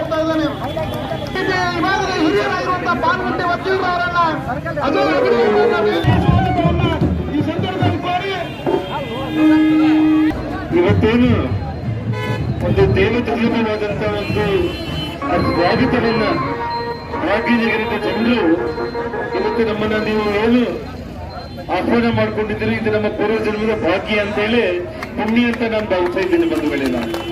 ಹೋಗ್ತಾ ಇದ್ದಾನೆ. ಇಲ್ಲಿ ಇವಾಗಲೇ ಹಿರಿಯರಾಗಿರುವಂತಹ ಪಾಲ್ಗುಂಟೆ ವಕೀಲರನ್ನ ಈ ಸಂದರ್ಭದಲ್ಲಿ ಇವತ್ತೇನು ಒಂದು ದೇವತುಲ್ಯವಾದಂತಹ ಒಂದು ಸ್ವಾಗತವನ್ನ ಭಾಗ್ಯನಗರದ ಜನರು ಇವತ್ತು ನಮ್ಮನ್ನ ನೀವು ಏನು ಆಹ್ವಾನ ಮಾಡಿಕೊಂಡಿದ್ದೀರಿ? ಇದು ನಮ್ಮ ಪೂರ್ವ ಜನ್ಮದ ಭಾಗ್ಯ ಅಂತ ಹೇಳಿ ಪುಣ್ಯ ಅಂತ ನಾನು ಭಾವಿಸ್ತಾ ಇದ್ದೀನಿ ಬಂದು ಬಂಧುಗಳೇ ನಾನು.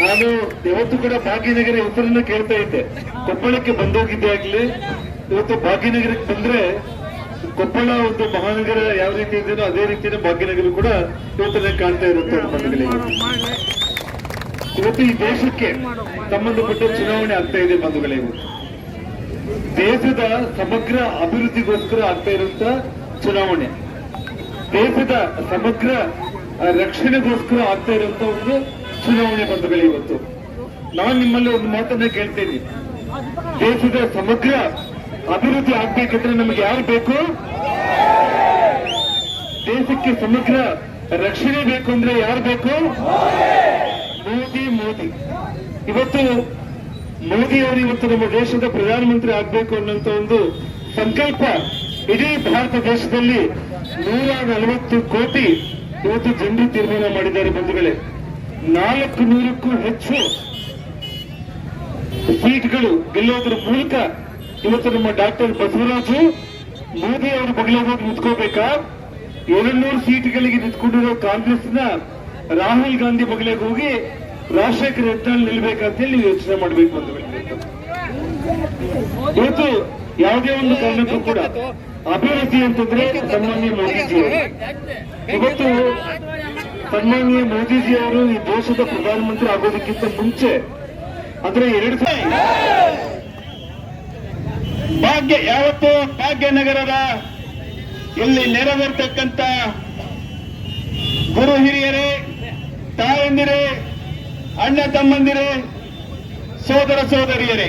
ನಾನು ಯಾವತ್ತು ಕೂಡ ಭಾಗ್ಯನಗರ ಹೆಸರನ್ನ ಕೇಳ್ತಾ ಇದ್ದೆ. ಕೊಪ್ಪಳಕ್ಕೆ ಬಂದೋಗಿದ್ದೆ ಆಗ್ಲಿ, ಇವತ್ತು ಭಾಗ್ಯನಗರಕ್ಕೆ ಬಂದ್ರೆ ಕೊಪ್ಪಳ ಒಂದು ಮಹಾನಗರ ಯಾವ ರೀತಿ ಇದೆಯೋ ಅದೇ ರೀತಿಯ ಭಾಗ್ಯನಗರ ಕೂಡ ಇವತ್ತು ಕಾಣ್ತಾ ಇರುತ್ತೆ ಇವತ್ತು ಈ ದೇಶಕ್ಕೆ ಸಂಬಂಧಪಟ್ಟ ಚುನಾವಣೆ ಆಗ್ತಾ ಇದೆ ಬಂಧುಗಳೇ. ದೇಶದ ಸಮಗ್ರ ಅಭಿವೃದ್ಧಿಗೋಸ್ಕರ ಆಗ್ತಾ ಇರುವಂತ ಚುನಾವಣೆ. ದೇಶದ ಸಮಗ್ರ ರಕ್ಷಣೆಗೋಸ್ಕರ ಆಗ್ತಾ ಇರುವಂತ ಒಂದು ಚುನಾವಣೆ ಬಂದಗಳು ಇವತ್ತು. ನಾನು ನಿಮ್ಮಲ್ಲಿ ಒಂದು ಮಾತನ್ನ ಕೇಳ್ತೇನೆ. ದೇಶದ ಸಮಗ್ರ ಅಭಿವೃದ್ಧಿ ಆಗ್ಬೇಕಂದ್ರೆ ನಮಗೆ ಯಾರು ಬೇಕು? ದೇಶಕ್ಕೆ ಸಮಗ್ರ ರಕ್ಷಣೆ ಬೇಕು ಅಂದ್ರೆ ಯಾರು ಬೇಕು? ಮೋದಿ ಮೋದಿ. ಇವತ್ತು ಮೋದಿ ಅವರು ಇವತ್ತು ನಮ್ಮ ದೇಶದ ಪ್ರಧಾನಮಂತ್ರಿ ಆಗ್ಬೇಕು ಅನ್ನೋಂತ ಒಂದು ಸಂಕಲ್ಪ ಇಡೀ ಭಾರತ ದೇಶದಲ್ಲಿ ನೂರ ನಲವತ್ತು ಕೋಟಿ ಇವತ್ತು ಜನರು ತೀರ್ಮಾನ ಮಾಡಿದ್ದಾರೆ ಬಂಧುಗಳೇ. ನಾಲ್ಕು ನೂರಕ್ಕೂ ಹೆಚ್ಚು ಸೀಟ್ಗಳು ಗೆಲ್ಲೋದ್ರ ಮೂಲಕ ಇವತ್ತು ನಮ್ಮ ಡಾಕ್ಟರ್ ಬಸವರಾಜು ಮೋದಿ ಅವರ ಬಗಲಿಗೆ ಹೋಗಿ ನಿಂತ್ಕೋಬೇಕಾ? ಏಳುನೂರು ಸೀಟ್ಗಳಿಗೆ ನಿಂತ್ಕೊಂಡಿರೋ ಕಾಂಗ್ರೆಸ್ನ ರಾಹುಲ್ ಗಾಂಧಿ ಬಗಲೇ ಹೋಗಿ ರಾಜಶೇಖರ್ ನಿಲ್ಬೇಕಂತ ಹೇಳಿ ನೀವು ಯೋಚನೆ ಮಾಡ್ಬೇಕು ಬಂಧುಗಳೇ. ಇವತ್ತು ಯಾವುದೇ ಒಂದು ಕಾರಣಕ್ಕೂ ಕೂಡ ಅಭಿವೃದ್ಧಿ ಅಂತಂದ್ರೆ ಸನ್ಮಾನ್ಯ ಮೋದಿಜಿ ಇವತ್ತು ಸನ್ಮಾನ್ಯ ಮೋದಿಜಿ ಅವರು ಈ ದೇಶದ ಪ್ರಧಾನಮಂತ್ರಿ ಆಗೋದಕ್ಕಿಂತ ಮುಂಚೆ ಅಂದ್ರೆ ಎರಡು ಭಾಗ್ಯ ಯಾವತ್ತು ಭಾಗ್ಯನಗರದ ಇಲ್ಲಿ ನೆರವೇರ್ತಕ್ಕಂತ ಗುರು ಹಿರಿಯರೇ ತಾಯಂದಿರೇ ಅಣ್ಣ ತಮ್ಮಂದಿರೇ ಸೋದರ ಸೋದರಿಯರೇ.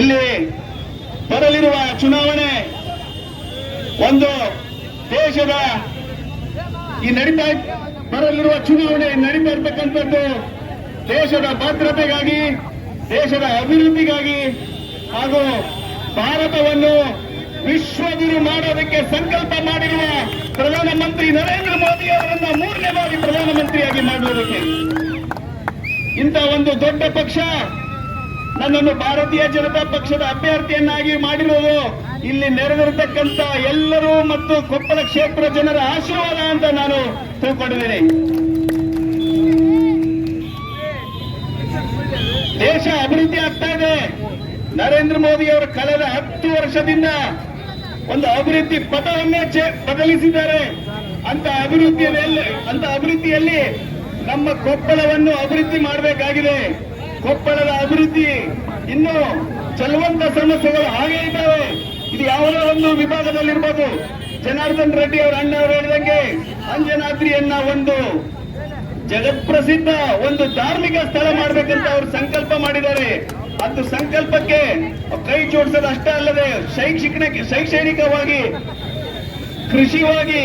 ಇಲ್ಲಿ ಬರಲಿರುವ ಚುನಾವಣೆ ಒಂದು ದೇಶದ ಈ ನಡೀತಾ ಬರಲಿರುವ ಚುನಾವಣೆ ನಡೀತಾ ಇರ್ತಕ್ಕಂಥದ್ದು ದೇಶದ ಭದ್ರತೆಗಾಗಿ, ದೇಶದ ಅಭಿವೃದ್ಧಿಗಾಗಿ ಹಾಗೂ ಭಾರತವನ್ನು ವಿಶ್ವಗುರು ಮಾಡೋದಕ್ಕೆ ಸಂಕಲ್ಪ ಮಾಡಿರುವ ಪ್ರಧಾನಮಂತ್ರಿ ನರೇಂದ್ರ ಮೋದಿ ಅವರನ್ನ ಮೂರನೇ ಬಾರಿ ಪ್ರಧಾನಮಂತ್ರಿಯಾಗಿ ಮಾಡುವುದಕ್ಕೆ ಇಂಥ ಒಂದು ದೊಡ್ಡ ಪಕ್ಷ ನನ್ನನ್ನು ಭಾರತೀಯ ಜನತಾ ಪಕ್ಷದ ಅಭ್ಯರ್ಥಿಯನ್ನಾಗಿ ಮಾಡಿರೋದು. ಇಲ್ಲಿ ನೆರೆದಿರತಕ್ಕಂತ ಎಲ್ಲರೂ ಮತ್ತು ಕೊಪ್ಪಳ ಕ್ಷೇತ್ರ ಜನರ ಆಶೀರ್ವಾದ ಅಂತ ನಾನು ತಿಳ್ಕೊಂಡಿದ್ದೇನೆ. ದೇಶ ಅಭಿವೃದ್ಧಿ ಆಗ್ತಾ ಇದೆ. ನರೇಂದ್ರ ಮೋದಿ ಅವರು ಕಳೆದ ಹತ್ತು ವರ್ಷದಿಂದ ಒಂದು ಅಭಿವೃದ್ಧಿ ಪಥವನ್ನೇ ಬದಲಿಸಿದ್ದಾರೆ. ಅಂತ ಅಭಿವೃದ್ಧಿಯಲ್ಲಿ ಅಂತ ಅಭಿವೃದ್ಧಿಯಲ್ಲಿ ನಮ್ಮ ಕೊಪ್ಪಳವನ್ನು ಅಭಿವೃದ್ಧಿ ಮಾಡಬೇಕಾಗಿದೆ. ಕೊಪ್ಪಳದ ಅಭಿವೃದ್ಧಿ ಇನ್ನು ಚಲುವಂತ ಸಮಸ್ಯೆಗಳು ಹಾಗೆ ಇದ್ದಾವೆ. ಇದು ಯಾವುದೋ ಒಂದು ವಿಭಾಗದಲ್ಲಿರ್ಬೋದು. ಜನಾರ್ದನ್ ರೆಡ್ಡಿ ಅವರ ಅಣ್ಣ ಅವರು ಹೇಳಿದಂಗೆ ಅಂಜನಾದ್ರಿಯನ್ನ ಒಂದು ಜಗತ್ಪ್ರಸಿದ್ಧ ಒಂದು ಧಾರ್ಮಿಕ ಸ್ಥಳ ಮಾಡ್ಬೇಕಂತ ಅವರು ಸಂಕಲ್ಪ ಮಾಡಿದ್ದಾರೆ. ಅದು ಸಂಕಲ್ಪಕ್ಕೆ ಕೈ ಜೋಡಿಸೋದು ಅಷ್ಟೇ ಅಲ್ಲದೆ ಶೈಕ್ಷಣಿಕ ಶೈಕ್ಷಣಿಕವಾಗಿ, ಕೃಷಿವಾಗಿ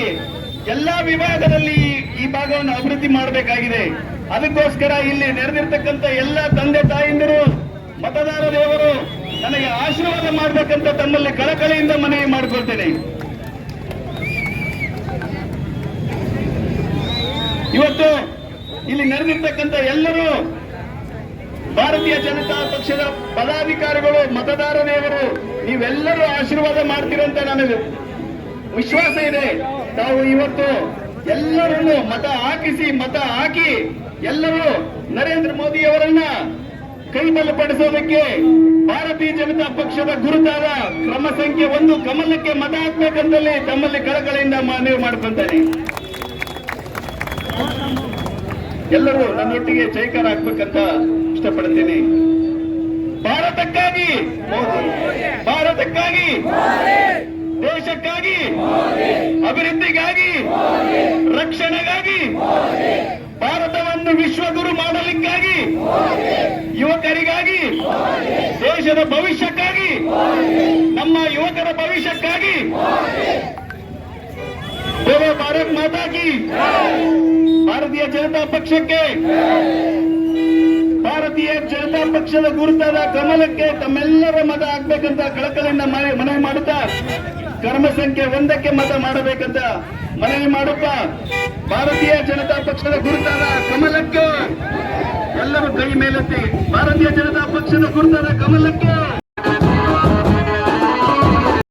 ಎಲ್ಲಾ ವಿಭಾಗದಲ್ಲಿ ಈ- ಭಾಗವನ್ನು ಅಭಿವೃದ್ಧಿ ಮಾಡಬೇಕಾಗಿದೆ. ಅದಕ್ಕೋಸ್ಕರ ಇಲ್ಲಿ ನೆರೆದಿರ್ತಕ್ಕಂಥ ಎಲ್ಲ ತಂದೆ ತಾಯಿಂದರು ಮತದಾರ ದೇವರು ನನಗೆ ಆಶೀರ್ವಾದ ಮಾಡಬೇಕಂತ ತಮ್ಮಲ್ಲಿ ಕಳಕಳಿಯಿಂದ ಮನವಿ ಮಾಡಿಕೊಳ್ತೇನೆ. ಇವತ್ತು ಇಲ್ಲಿ ನೆರೆದಿರ್ತಕ್ಕಂಥ ಎಲ್ಲರೂ ಭಾರತೀಯ ಜನತಾ ಪಕ್ಷದ ಪದಾಧಿಕಾರಿಗಳು, ಮತದಾರ ದೇವರು, ನೀವೆಲ್ಲರೂ ಆಶೀರ್ವಾದ ಮಾಡ್ತೀರಂತ ನನಗೆ ವಿಶ್ವಾಸ ಇದೆ. ತಾವು ಇವತ್ತು ಎಲ್ಲರನ್ನು ಮತ ಹಾಕಿಸಿ, ಮತ ಹಾಕಿ ಎಲ್ಲರೂ ನರೇಂದ್ರ ಮೋದಿ ಅವರನ್ನ ಕೈಬಲಪಡಿಸೋದಕ್ಕೆ ಭಾರತೀಯ ಜನತಾ ಪಕ್ಷದ ಗುರುತಾದ ಕ್ರಮ ಸಂಖ್ಯೆ ಒಂದು, ಕಮಲಕ್ಕೆ ಮತ ಹಾಕ್ಬೇಕಂತಲ್ಲಿ ತಮ್ಮಲ್ಲಿ ಕಳಕಳಿಯಿಂದ ಮನವಿ ಮಾಡ್ಕೊಂತಾನೆ ಎಲ್ಲರೂ ನನ್ನೊಟ್ಟಿಗೆ ಜೈಕಾರ ಹಾಕ್ಬೇಕಂತ ಇಷ್ಟಪಡ್ತೀನಿ. ಭಾರತಕ್ಕಾಗಿ ಭಾರತಕ್ಕಾಗಿ, ದೇಶಕ್ಕಾಗಿ ಅಭಿವೃದ್ಧಿಗಾಗಿ, ರಕ್ಷಣೆಗಾಗಿ, ಭಾರತವನ್ನು ವಿಶ್ವಗುರು ಮಾಡಲಿಕ್ಕಾಗಿ, ಯುವಕರಿಗಾಗಿ, ದೇಶದ ಭವಿಷ್ಯಕ್ಕಾಗಿ, ನಮ್ಮ ಯುವಕರ ಭವಿಷ್ಯಕ್ಕಾಗಿ. ಭಾರತ್ ಮಾತಾಜಿ ಭಾರತೀಯ ಜನತಾ ಪಕ್ಷಕ್ಕೆ, ಭಾರತೀಯ ಜನತಾ ಪಕ್ಷದ ಗುರುತಾದ ಕಮಲಕ್ಕೆ ತಮ್ಮೆಲ್ಲರ ಮತ ಆಗ್ಬೇಕಂತ ಕಳಕಳಿಯಿಂದ ಮನೆ- ಮನವಿ ಮಾಡುತ್ತಾ ಕರ್ಮ ಸಂಖ್ಯೆ ಒಂದಕ್ಕೆ ಮತ ಮಾಡಬೇಕಂತ ಮನವಿ ಮಾಡಪ್ಪ. ಭಾರತೀಯ ಜನತಾ ಪಕ್ಷದ ಗುರುತಾದ ಕಮಲಕ್ಕೆ. ಎಲ್ಲರೂ ಕೈ ಮೇಲೆತ್ತಿ. ಭಾರತೀಯ ಜನತಾ ಪಕ್ಷದ ಗುರುತಾದ ಕಮಲಕ್ಕೆ.